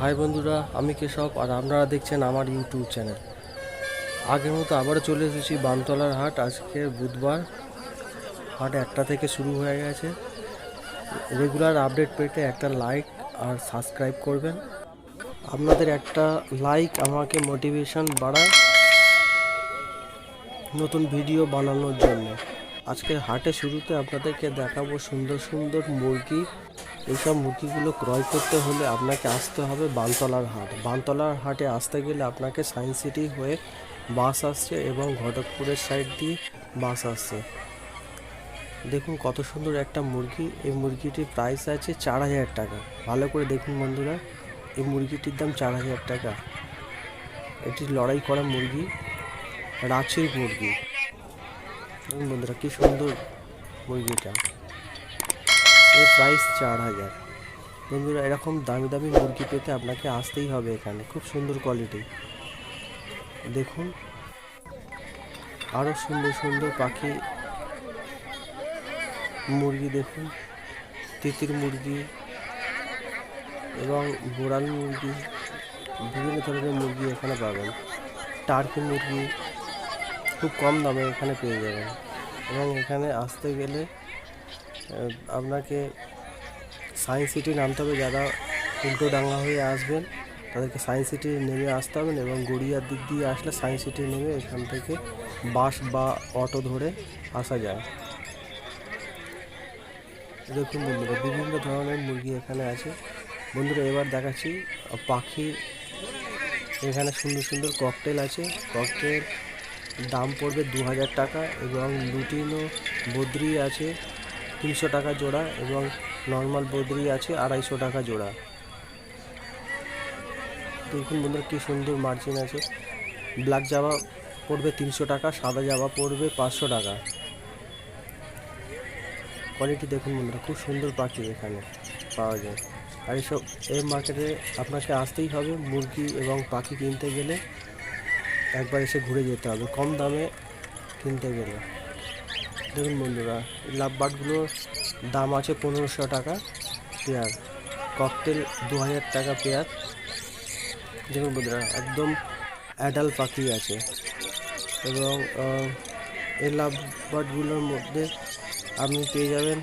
High বন্ধুরা, আমি কেশব আর আপনারা দেখছেন আমার ইউটিউব চ্যানেল আগের মতো আবারও চলে এসেছি বামতলার হাট। আজকে বুধবার, হাট একটা থেকে শুরু হয়ে গেছে। রেগুলার আপডেট পেতে একটা লাইক আর সাবস্ক্রাইব করবেন। আপনাদের একটা লাইক আমাকে মোটিভেশন বাড়ায় নতুন ভিডিও বানানোর জন্য। আজকে হাটে শুরুতে আপনাদেরকে দেখাবো সুন্দর সুন্দর মুরগি এইসব মুরগিগুলো ক্রয় করতে হলে আপনাকে আসতে হবে বানতলার হাট। বানতলার হাটে আসতে গেলে আপনাকে সায়েন্স সিটি হয়ে বাস আসছে এবং ঘটকপুরের সাইড দিয়ে বাস আসছে। দেখুন কত সুন্দর একটা মুরগি। এই মুরগিটির প্রাইস আছে চার হাজার টাকা। ভালো করে দেখুন বন্ধুরা, এই মুরগিটির দাম চার হাজার টাকা। এটি লড়াই করা মুরগি, রাঁচির মুরগি। বন্ধুরা, কি সুন্দর মুরগিটা। এর প্রাইস চার হাজার। বন্ধুরা, এরকম দামি দামি মুরগি পেতে আপনাকে আসতেই হবে এখানে। খুব সুন্দর কোয়ালিটি দেখুন। আরও সুন্দর সুন্দর পাখি। মুরগি দেখুন। তিতির মুরগি এবং বোড়াল মুরগি। বিভিন্ন ধরনের মুরগি এখানে পাবেন। টার্কি মুরগি। খুব কম দামে এখানে পেয়ে যাবেন। এবং এখানে আসতে গেলে আপনাকে সায়েন্স সিটি নামতে হবে, যারা উল্টো ডাঙ্গা হয়ে আসবেন, তাদেরকে সায়েন্স সিটি নেমে আসতে হবে এবং গড়িয়ার দিক দিয়ে আসলে সায়েন্স সিটি নেমে এখান থেকে বাস বা অটো ধরে আসা যায়। দেখুন বন্ধুরা, বিভিন্ন ধরনের মুরগি এখানে আছে। বন্ধুরা, এবার দেখাচ্ছি পাখি। এখানে সুন্দর সুন্দর ককটেল আছে। ককটেল দাম পড়বে দু হাজার টাকা এবং লুটিনো বদ্রি আছে। তিনশো টাকা জোড়া এবং নর্মাল বদ্রি আছে আড়াইশো টাকা জোড়া। দেখুন বন্ধুরা কী সুন্দর মার্জিন আছে। ব্ল্যাক জামা পড়বে তিনশো টাকা, সাদা জামা পড়বে পাঁচশো টাকা। কোয়ালিটি দেখুন বন্ধুরা, খুব সুন্দর পাখি এখানে পাওয়া যায়। আর এসব, এই মার্কেটে আপনাকে আসতেই হবে মুরগি এবং পাখি কিনতে গেলে। একবার এসে ঘুরে যেতে হবে, কম দামে কিনতে গেলে। দেখুন বন্ধুরা লাভ বার্ডগুলোর দাম আছে পনেরোশো টাকা পেয়ার। ককটেল দু হাজার টাকা পেয়ার। দেখুন বন্ধুরা, একদম অ্যাডাল্ট পাখি আছে। এবং এই লাভ বার্ডগুলোর মধ্যে আপনি পেয়ে যাবেন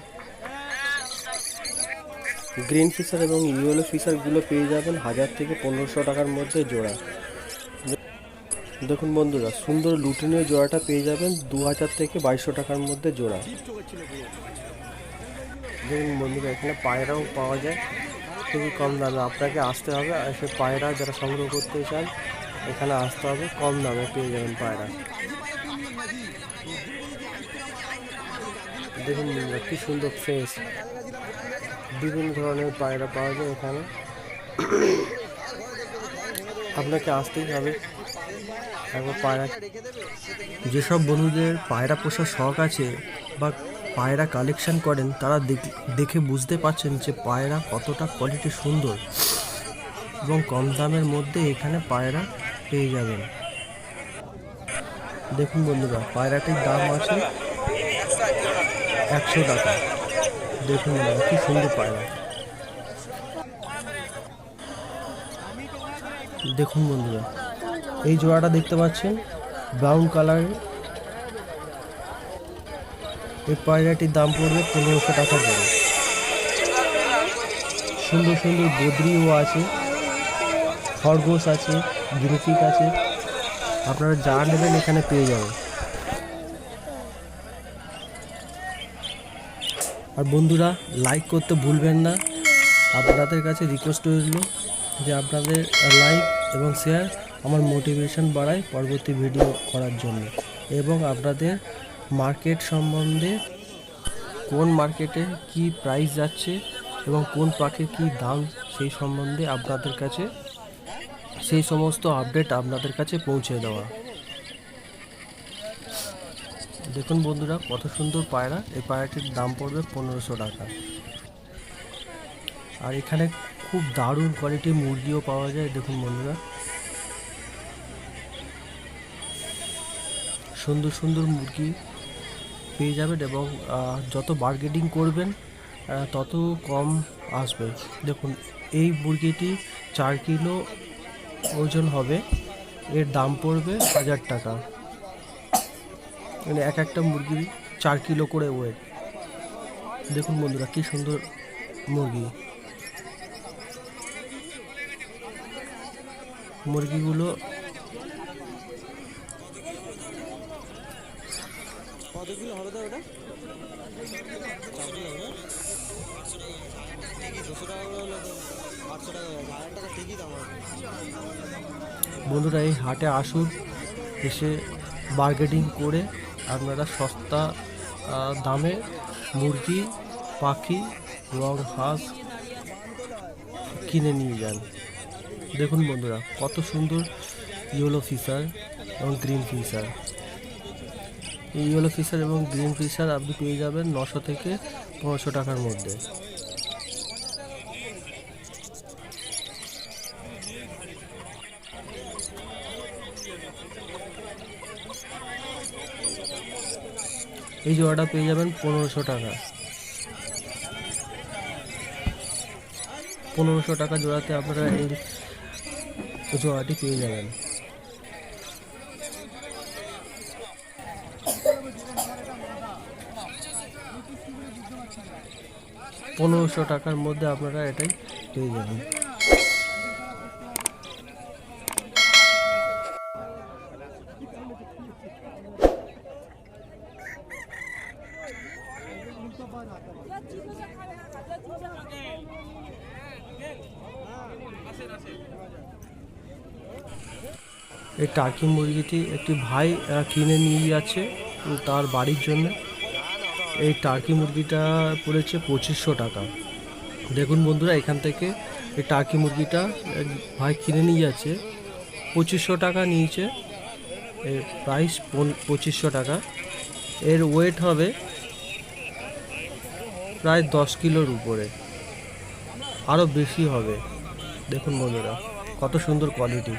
গ্রিন ফিশার এবং ইয়েলো ফিশারগুলো পেয়ে যাবেন হাজার থেকে পনেরোশো টাকার মধ্যে জোড়া। দেখুন বন্ধুরা, সুন্দর লুটিনের জোড়াটা পেয়ে যাবেন দু হাজার থেকে বাইশশো টাকার মধ্যে জোড়া। দেখুন বন্ধুরা, এখানে পায়রাও পাওয়া যায়, খুবই কম দামে। আপনাকে আসতে হবে, আর সে পায়রা যারা সংগ্রহ করতে চান, এখানে আসতে হবে, কম দামে পেয়ে যাবেন পায়রা। দেখুন বন্ধুরা, কি সুন্দর ফ্রেশ বিভিন্ন ধরনের পায়রা পাওয়া যায় এখানে। আপনাকে আসতেই হবে। একবার পায়রা যেসব বন্ধুদের পায়রা পোষার শখ আছে বা পায়রা কালেকশন করেন, তারা দেখ- বুঝতে পারছেন যে পায়রা কতটা কোয়ালিটি সুন্দর এবং কম দামের মধ্যে এখানে পায়রা পেয়ে যাবেন। দেখুন বন্ধুরা, পায়রাটির দাম আছে একশো টাকা। দেখুন কি সুন্দর পায়রা। দেখুন বন্ধুরা এই জোড়াটা দেখতে পাচ্ছেন ব্রাউন কালারের এই পায়রাটির দাম পড়বে পনেরোশো টাকা জোড়া সুন্দর সুন্দর বদ্রিও আছে, খরগোশ আছে গিনিপিক আছে, আপনারা যা নেবেন এখানে পেয়ে যাবেন। আর বন্ধুরা লাইক করতে ভুলবেন না। আপনাদের কাছে রিকোয়েস্ট রইল যে আপনাদের লাইক এবং শেয়ার আমার মোটিভেশন বাড়ায় পরবর্তী ভিডিও করার জন্য। এবং আপনাদের মার্কেট সম্বন্ধে কোন মার্কেটে কি প্রাইস যাচ্ছে এবং কোন পাখির কি দাম সেই সম্বন্ধে আপনাদের কাছে সেই সমস্ত আপডেট আপনাদের কাছে পৌঁছে দেওয়া। দেখুন বন্ধুরা, কত সুন্দর পায়রা। এই পায়রাটির দাম পড়বে পনেরোশো টাকা। আর এখানে খুব দারুণ কোয়ালিটির মুরগিও পাওয়া যায়। দেখুন বন্ধুরা সুন্দর সুন্দর মুরগি পেয়ে যাবেন এবং যত বার্গেটিং করবেন তত কম আসবে। দেখুন, এই মুরগিটি চার কিলো ওজন হবে, এর দাম পড়বে হাজার টাকা। মানে এক একটা মুরগির চার কিলো করে ওয়েট। দেখুন বন্ধুরা, কি সুন্দর মুরগি। মুরগিগুলো কত কিলো হবে তো ওটা? বন্ধুরা, এই হাটে আসুন, এসে বার্গেটিং করে আপনারা সস্তা দামে মুরগি, পাখি, রং, হাঁস কিনে নিয়ে যান। দেখুন বন্ধুরা, কত সুন্দর ইয়েলো ফিশার এবং গ্রিন ফিশার ইয়েলো ফিশার এবং গ্রিন ফিশার, আপনি পেয়ে যাবেন নশো থেকে পনেরোশো টাকার মধ্যে। এই জোড়াটা পেয়ে যাবেন পনেরোশো টাকা। পনেরোশো টাকা জোড়াতে আপনারা এই জোড়াটি পেয়ে যাবেন। পনেরোশো টাকার মধ্যে আপনারা এটাই পেয়ে যাবেন। এই টার্কি মুরগিটি একটি ভাই কিনে নিয়ে যাচ্ছে তার বাড়ির জন্য। এই টার্কি মুরগিটা পড়েছে পঁচিশশো টাকা। দেখুন বন্ধুরা, এখান থেকে এই টার্কি মুরগিটা ভাই কিনে নিয়ে যাচ্ছে, পঁচিশশো টাকা নিয়েছে, এর প্রাইস পঁচিশশো টাকা। এর ওয়েট হবে প্রায় দশ কিলোর উপরে। আরও বেশি হবে। দেখুন বন্ধুরা, কত সুন্দর কোয়ালিটি